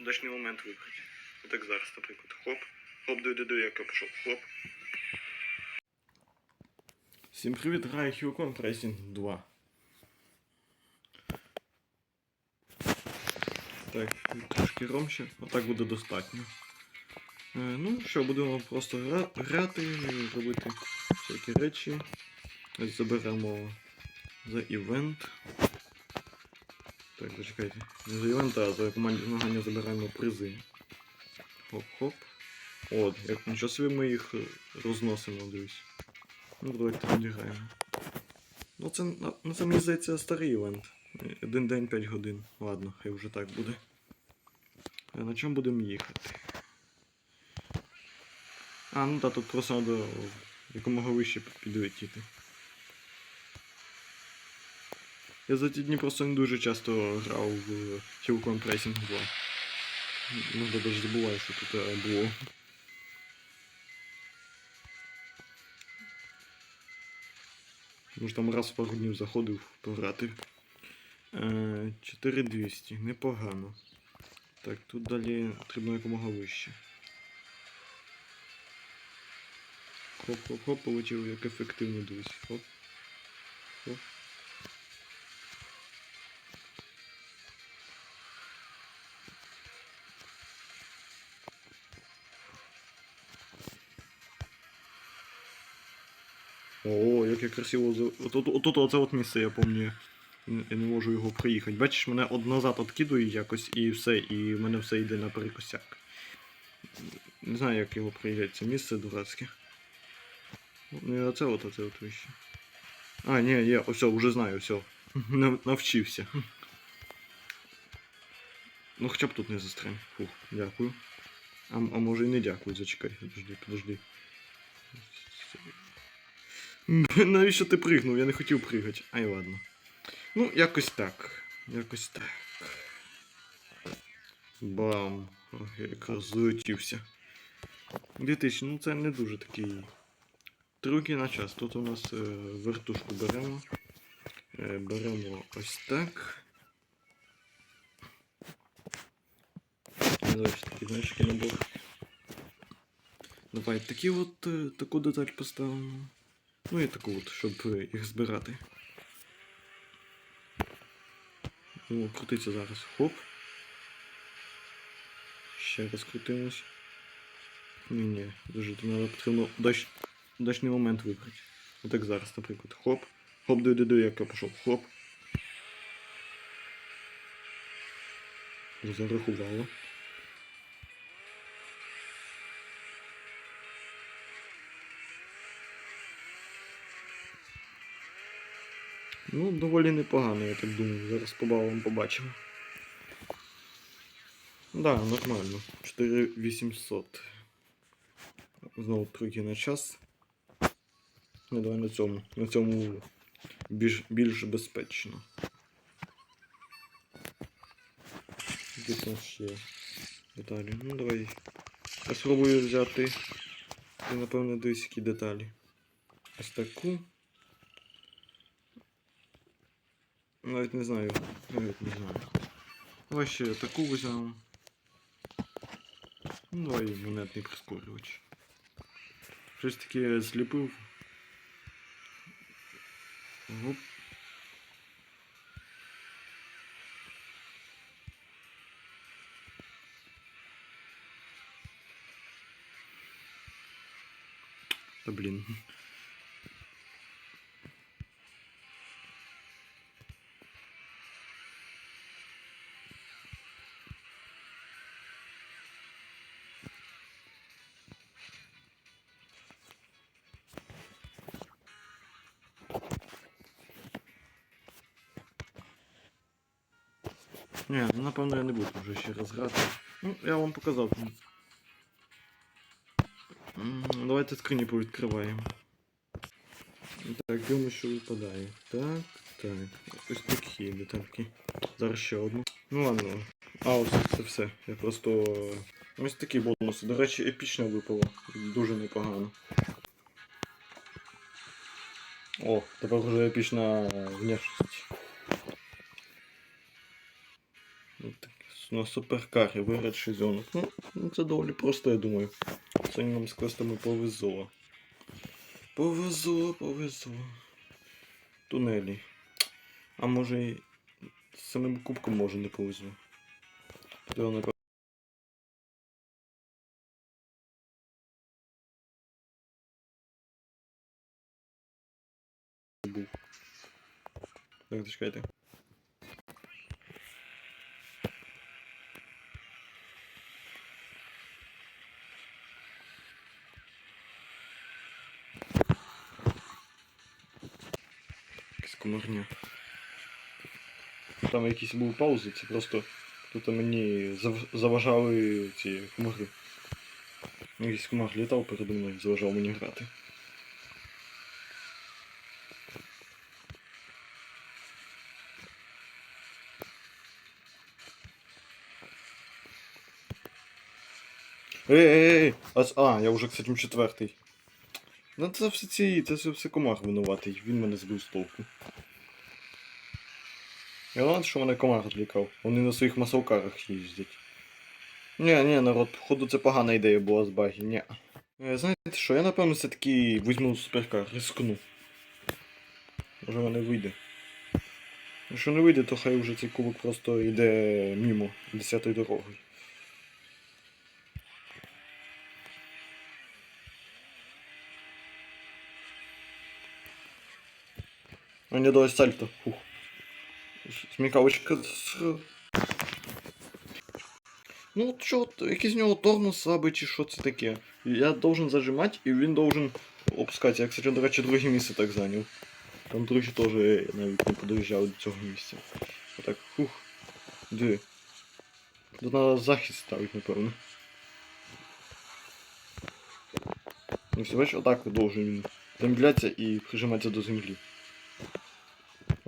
удачний момент вибрати. Отак зараз, наприклад. Хоп. Хоп, ду як я пішов. Хоп. Всім привіт, граю Хілкон Pressing 2. Так, трошки ромще, отак буде достатньо. Е, ну що, будемо просто гра- грати, робити всякі речі. Заберемо за івент. Так, зачекайте. Не за івент, а за командні змагання забираємо призи. Хоп-хоп. От, як нічого собі ми їх е, розносимо, дивись. Ну, давайте відіграємо. Ну це, ну, це мені здається старий івент. Один день 5 годин. Ладно, хай вже так буде. А на чому будемо їхати? А, ну так, тут просто треба якомога вище підлетіти. Я за ті дні просто не дуже часто грав в Hillcon Pressing 2. Ну, я навіть забуваю, що тут е, було. Може там раз в пару днів заходив пограти. Е, 4200, непогано. Так, тут далі потрібно якомога вище. Хоп-хоп-хоп, полетів як ефективно дивись. Хоп. Хоп. О, як я красиво от, оце от місце, я пам'ятаю. Я не можу його проїхати. Бачиш, мене од назад откидує якось і все, і в мене все йде наперекосяк. Не знаю, як його проїжджати, це місце дурацьке. Ну, оце от, оце от вище. А, ні, я все, вже знаю, все. Навчився. Ну хоча б тут не застрянь. Фух, дякую. А, а може і не дякую, зачекай, подожди, подожди. Навіщо ти пригнув? Я не хотів пригати. Ай ладно. Ну, якось так. Якось так. Бам. Ох, я якраз злетівся. 2000, ну це не дуже такий. Три на час. Тут у нас е, вертушку беремо. Е, беремо ось так. Давай такий, знаєш, який набор. Давай такі от, е, таку деталь поставимо. Ну і таку от, щоб е, їх збирати. О, крутиться зараз. Хоп. Ще раз крутимось. Ні, ні, дуже треба потрібно удач... удачний момент вибрати. Отак зараз, наприклад. Хоп. Хоп, ду ду як я пішов. Хоп. Зарахувало. Ну, доволі непогано, я так думаю. Зараз по побачимо. Да, нормально. 4800. Знову трохи на час. Ну, давай на цьому. На цьому більш, більш безпечно. У нас ще деталі. Ну давай. Я спробую взяти. І напевно десь які деталі. Ось таку. Навіть не знаю. Навіть не знаю. Давай ще таку візьмемо. Ну, давай монетний прискорювач. Щось таке я зліпив. Оп. Ні, ну напевно я не буду вже ще раз грати. Ну, я вам показав. М, Давайте скрині повідкриваємо. Так, дивимося, що випадає. Так, так. Ось такі детальки. Зараз ще одну. Ну ладно. А, ось це все. Я просто. Ось такі бонуси. До речі, епічно випало. Дуже непогано. О, тепер вже епічна внешність. На суперкарі виграти шизонок. Ну, ну, це доволі просто, я думаю. Це нам з квестами повезло. Повезло, повезло. Тунелі. А може і з самим кубком може не повезло. Був. Так, зачекайте. Комарня. Там якісь були паузи, це просто тут мені зав- заважали ці комари. Якийсь комар літав передо мною, заважав мені грати. Ей, ей, ей! А, я вже, кстати, четвертий. Ну це все ці, це все, все комар винуватий, він мене збив з толку. Я рад, що мене комар відлікав. Вони на своїх масовкарах їздять. Ні, ні, народ, походу це погана ідея була з баги, ні. Е, Знаєте що, я напевно все-таки візьму суперкар, рискну. Може мене вийде. Якщо не вийде, то хай вже цей кубок просто йде мімо десятої дороги. А не далось сальто. Фух. Смікавочка. з- Ну от що, от, якийсь в нього тормоз слабий чи що це таке. Я должен зажимати і він должен опускатися. Я, кстати, до речі, друге місце так зайняв. Там друзі теж навіть не подоїжджали до цього місця. Отак, фух. Диви. Тут треба захист ставити, напевно. Ну все, бачиш, отак от должен він замедлятися і прижиматися до землі.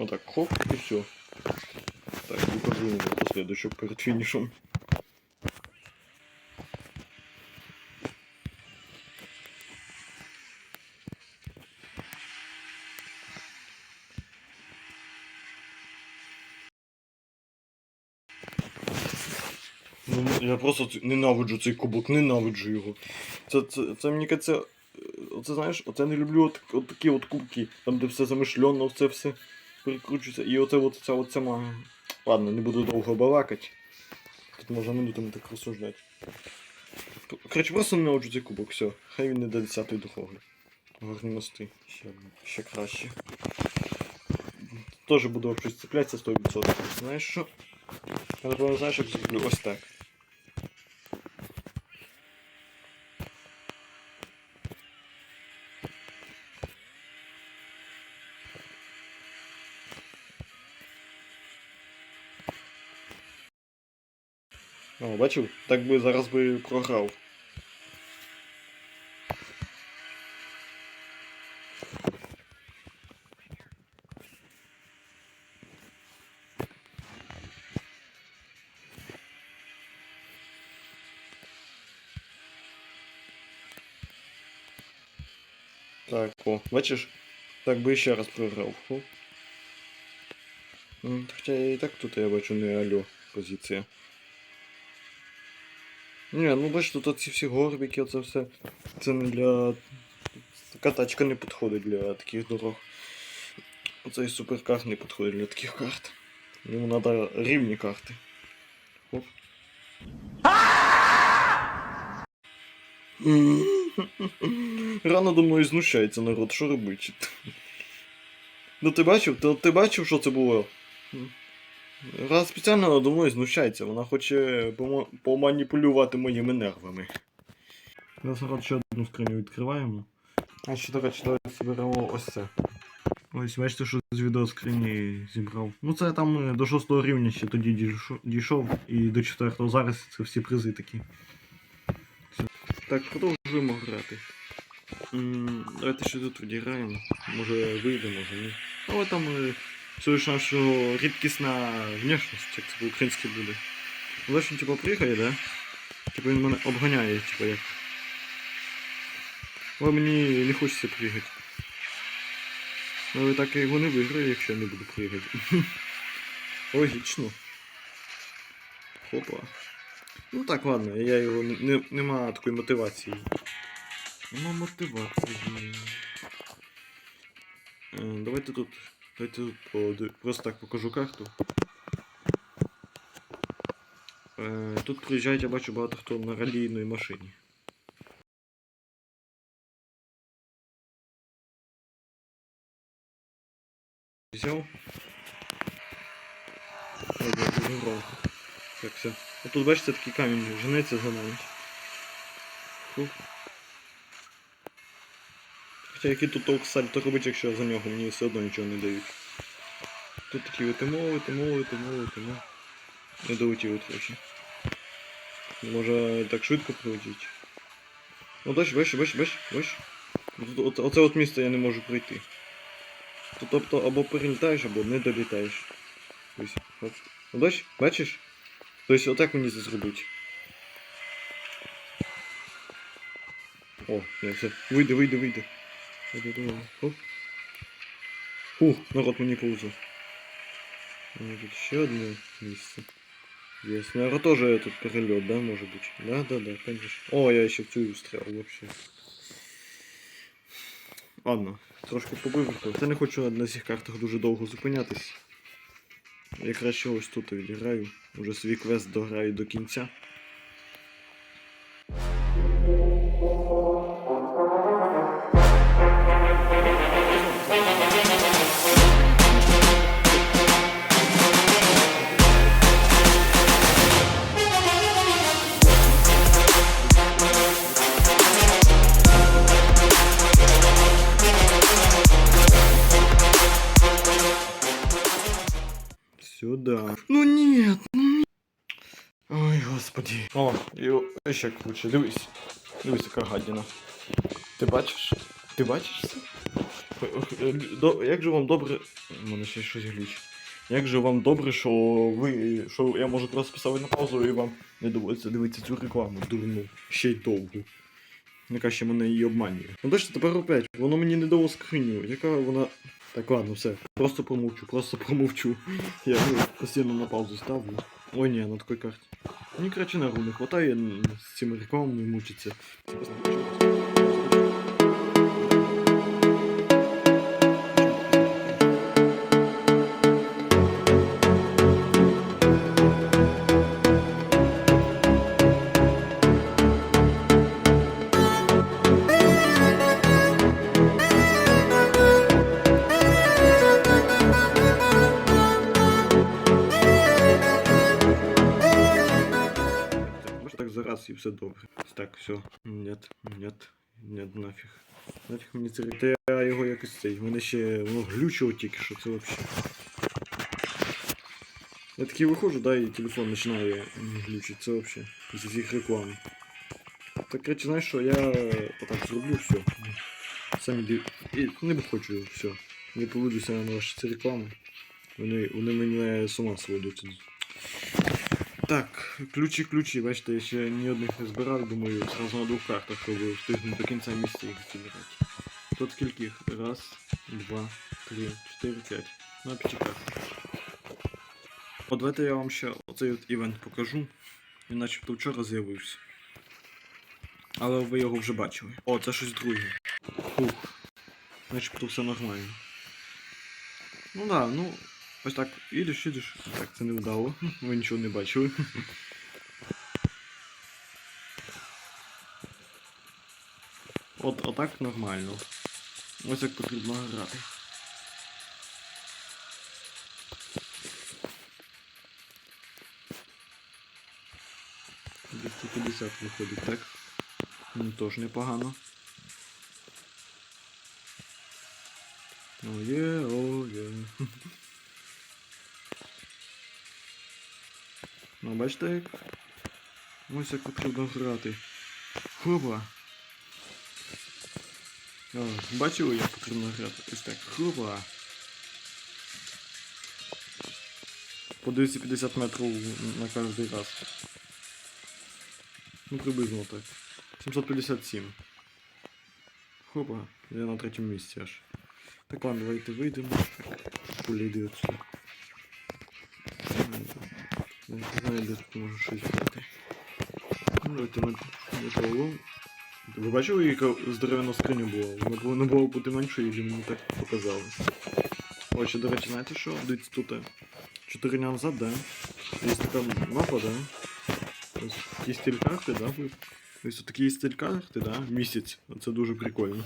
Отак, хоп, і все. Так, покажу ему последующую перед финишем. Ну, я просто ненавиджу цей кубок, ненавиджу його. Це, це, це мені кажеться, е, оце знаєш, оце не люблю от, от такі от кубки, там де все замишлено, все все перекручується. І оце от ця от сама. Ладно, не буду довго балакати. Тут можна минутами так розсуждати. Коротше, просто ненавиджу цей кубок, все. Хай він не до 10-ї дороги. Горні мости. Ще, ще краще. Тоже буду щось цеплятися 100%. Знаєш що? Я напевно знаєш, як зроблю ось так. Бачив? Так би зараз би програв. Так, о, бачиш? Так би ще раз програв. М, Хоча і так тут я бачу не алло позиція. Ні, ну бачиш, тут ці всі горбики, оце все. Це не для. Така тачка не підходить для таких дорог. Оцей суперкар не підходить для таких карт. Йому треба рівні карти. Оп. Рано до мною знущається народ, що робити? Ну ти бачив? Ти, ти бачив, що це було? Раз спеціально надо мною знущається, вона хоче поманіпулювати моїми нервами. Зараз ще одну скриню відкриваємо. А ще до речі, давайте зберемо ось це. Ось бачите, що з відеоскрині зібрав. Ну це там е, до 6 рівня ще тоді дійшов, і до 4 зараз це всі призи такі. Все. Так, продовжуємо грати. М, Давайте ще тут відіграємо. Може вийде, може ні. Але там всього лиш нашого рідкісна внешність, як це по-українськи буде. Але він типу приїхає, да? Типу він мене обганяє, типу як. Але мені не хочеться приїхати. Але так я його не виграю, якщо я не буду приїхати. Логічно. Хопа. Ну так, ладно, я його не, не, нема такої мотивації. Нема мотивації. Е, давайте тут. Давайте просто так покажу карту. Е, тут приїжджають, я бачу багато хто на ралійній машині. Взяв. Так, все. От тут бачите, такий камінь женеться за нами. Хоча який тут толк сальто робить, якщо за нього мені все одно нічого не дають. Тут такі витимо, витимо, витимо, витимо. Не долетіли трохи. Може так швидко прилетіть. Ну дощ, бачиш, бачиш. Тут, от, оце от місце я не можу пройти. Тобто або перелітаєш, або не долітаєш. Ось. Ну, бачиш, бачиш? Тобто отак мені це зробить. О, я все. Вийди, вийди, вийди. Давай. Оп. Фух, народ мені повезло. Тут ще одне місце. Есть. Наверное, тоже этот перелет, да, может быть? Да, да, да, конечно. О, я еще в цю встрял вообще. Ладно, трошки побивав. Та не хочу на цих картах дуже довго зупинятись. Я краще ось тут відіграю. Уже свій квест дограю до кінця. Сюда. Ну нет, ну. Ой, господи. О, і ще круче, дивись. Дивись, яка гадіна. Ти бачиш? Ти бачиш це? Як же вам добре. У мене ще щось глюч. Як же вам добре, що ви. що я можу просто поставити на паузу і вам не доводиться дивитися цю рекламу дурну. Ще й довгу. Яка ще мене її обманює. Ну бачите, тепер опять, воно мені не дало скриню. Яка вона. Так, ладно, все. Просто помовчу, просто помовчу. Я ну, постійно на паузу ставлю. Ой, ні, на такій карті. Мені коротше нерву не м, з цими рекламами мучиться. І все добре. Так, все. Нет, нет, нет, нафіг. Нафіг мені це Та його якось цей. Мене ще воно глючило тільки що це вообще. Я такий виходжу, да, і телефон починає глючити. Це вообще. З усіх реклам. Так короче, знаєш що, я отак зроблю все. Самі див... І не хочу все. Не поведуся на ваші ці реклами. Вони, вони мене з ума сводять. Так, ключі, ключі, бачите, я ще ні одних не збирав, думаю, зразу на двох картах, щоб встигнути до кінця місця їх зібрати. Тут скільки? Раз, два, три, чотири, п'ять. На п'яті карти. От давайте я вам ще оцей от івент покажу. Він начебто вчора з'явився. Але ви його вже бачили. О, це щось друге. Фух. Начебто все нормально. Ну да, ну. Ось так, ідеш, ідеш. Так, це не вдало. Ви нічого не бачили. От, отак нормально. Ось як потрібно грати. Двісті 50 виходить, так? Ну, теж непогано. О є, Ну, бачите як? Ось як потрібно грати. Хопа. О, бачили, як потрібно грати? Ось так. Хопа. По 250 метрів на кожний раз. Ну, приблизно так. 757. Хопа, я на третьому місці аж. Так, ладно, давайте вийдемо. Пулі йди отсюди. Де тут можна щось взяти. Давайте. Ви бачили, яка здоров'яна скриня була? Вона повинна була бути меншою, і мені так показалось. О, до речі, знаєте що? Дивіться, тут е, 4 дня назад, да? Є така мапа, да? Ось такі стиль карти, да? Ось такі стиль карти, да? Місяць. Це дуже прикольно.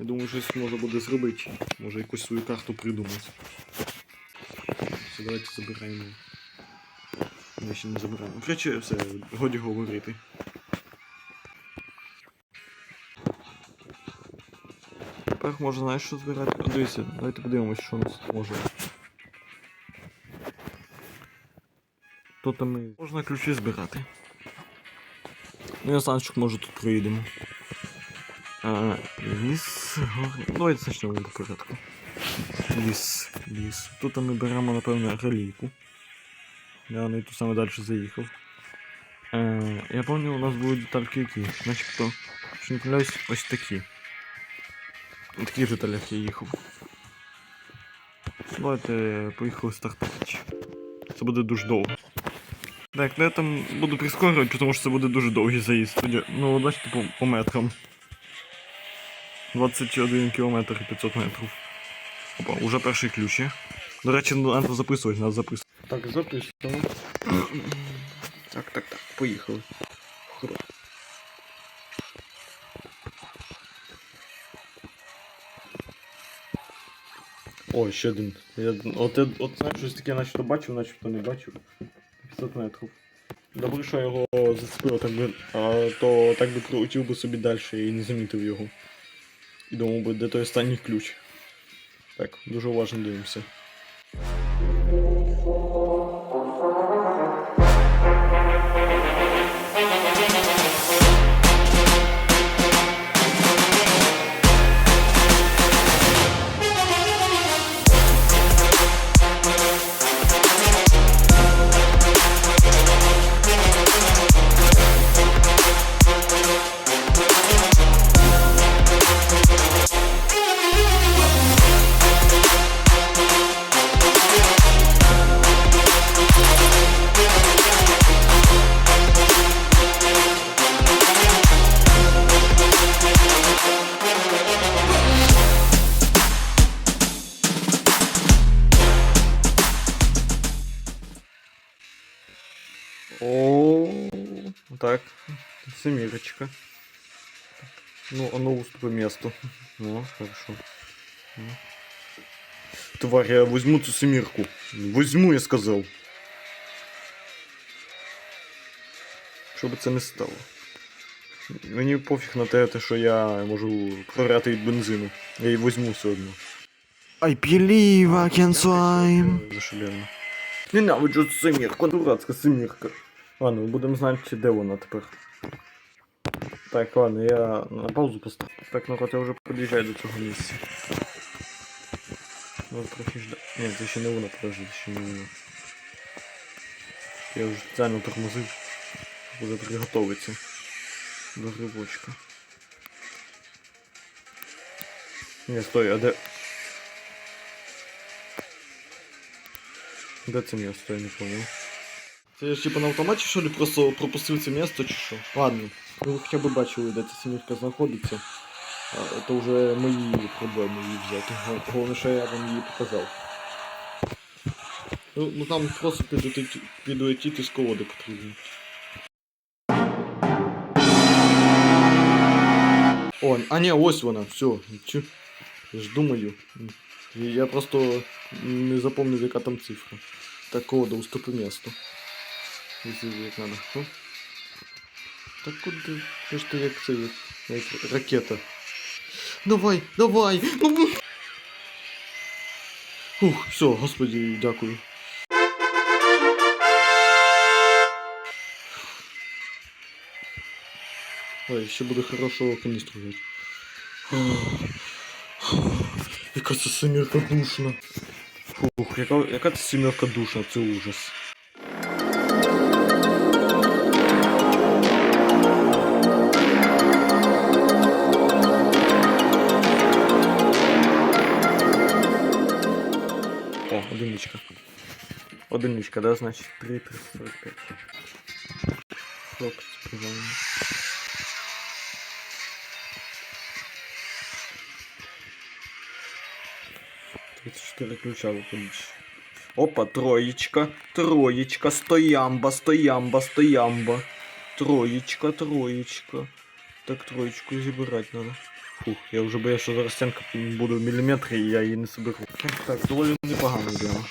Я думаю, щось можна буде зробити. Може якусь свою карту придумати. Все, давайте забираємо. Ми ще не забираємо. Короче, все, годі говорити. Тепер можна, знаєш, що збирати? О, Дивіться, давайте подивимось, що у нас тут може. Тут ми... Можна ключі збирати. Ну я санчик може тут проїдемо. А, ліс, гори. Давайте почнемо по порядку. Ліс, ліс. Тут ми беремо, напевно, релійку. Я на ту саме далі заїхав. Е, я пам'ятаю, у нас були детальки які. Начебто, що не помиляюсь, ось такі. На таких деталях я їхав. Давайте поїхали стартувати. Це буде дуже довго. Так, ну я там буду прискорювати, тому що це буде дуже довгий заїзд. Ну, бачите, по, по метрам. 21 км і 500 метрів. Опа, уже перший ключ є. До речі, треба записувати, треба записувати. Так, записуємо. так, так, так, поїхали. О, ще один. Я, от, я- от знаєш, щось таке начебто бачив, начебто не бачив. 500 метрів. Добре, що я його зацепив, так би, а, то так би крутив би собі далі і не замітив його. І думав би, де той останній ключ. Так, дуже уважно дивимося. О, так, семерочка. Ну, оно уступи месту. Ну, хорошо. Ну. Тварь, я возьму цю семірку. Возьму, я сказав. Що би це не стало. Мені пофіг на те, те, що я можу програти від бензину. Я її возьму все одно. I believe I can swim. Зашибенно. Ненавиджу цю семірку, дурацька семірка. Ладно, ми будемо знати, де вона тепер. Так, ладно, я на паузу поставлю. Так, народ, я вже під'їжджаю до цього місця. Ну, трохи жда. Ні, це ще не воно, подожди, це ще не воно. Я вже спеціально тормозив. Буде приготовитися. До грибочка. Ні, стой, а де... Де це місто, я не понял. Це я ж типа на автоматі, що ли, просто пропустив це місто чи що? Ладно, ну ви хоча б бачили, де ця сімірка знаходиться. А, Це вже мої проблеми її взяти. Гол- Головне, що я вам її показав. Ну, ну там просто підлетіти, підлетіти з колоди потрібно. О, а ні, ось вона, все. Чу. Я ж думаю. Я я просто не запомнив, яка там цифра. Так, кода, уступи місто. Если як надо. О. Так куди? Що ж ти як це як, як ракета? Давай, давай! Ну, Ух, все, господи, дякую. Ой, ще буде хорошого каністру взяти. Яка це семірка душна. Фух, яка, яка це семірка душна, це ужас. одиничка. Один одиничка, да, значить 3, 345. Хлопець, правильно. Тридцать четыре ключа выходишь. Опа, троечка, троечка, стоямба, стоямба, стоямба. Троечка, троечка. Так, троечку зібрати надо. Фух, я вже боюсь, що зараз стінка буде в міліметрі, і я її не соберу. Так, доволі непогано йдемо.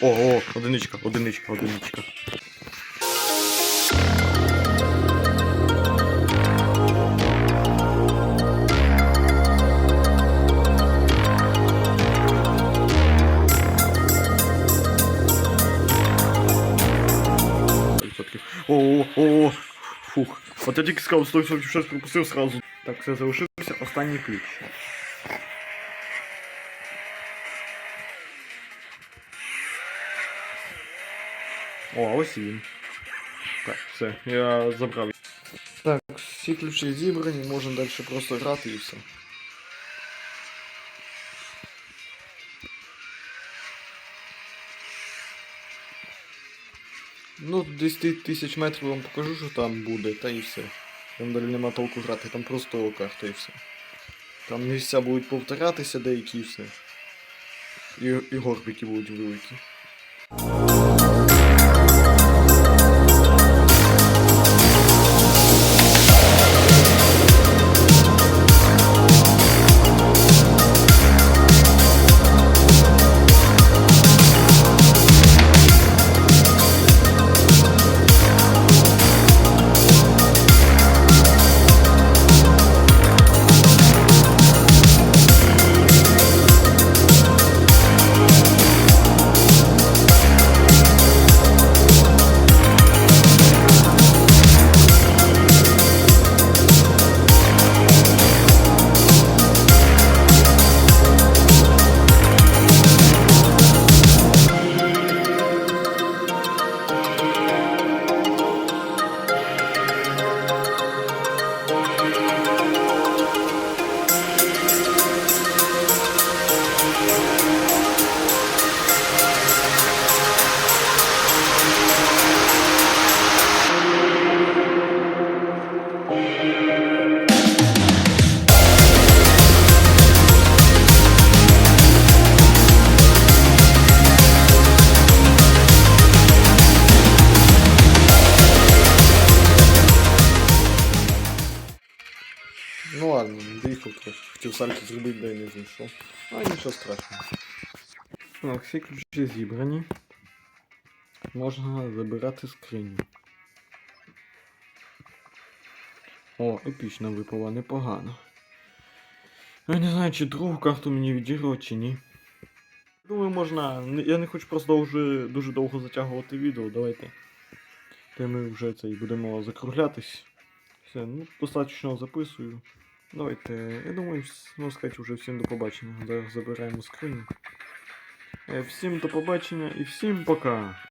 О, о, одиничка, одиничка, одиничка. О, о, о, фух. От я тільки сказав, 146 пропустив сразу. Так, все залишився останній ключ. О, ось і він. Так, все, я забрав. Так, всі ключі зібрані, можемо далі просто грати і все. Ну, десь ти- тисяч метрів вам покажу, що там буде, та і все. Там далі нема толку грати, там просто карта і все. Там місця будуть повторятися деякі і все. І, і горбики будуть великі. Ладно, доїхав трохи. Хотів сальто зробити, да й не знайшов. А нічого страшного. Так, всі ключі зібрані. Можна забирати скриню. О, епічна випала, непогано. Я не знаю, чи другу карту мені відіграти, чи ні. Думаю, можна. Я не хочу просто дуже, дуже довго затягувати відео, давайте. Та ми вже це і будемо закруглятись. Все, ну, достатньо записую. Давайте, я думаю, можна сказати вже всім до побачення. Забираємо скриню. Е, Всім до побачення і всім пока!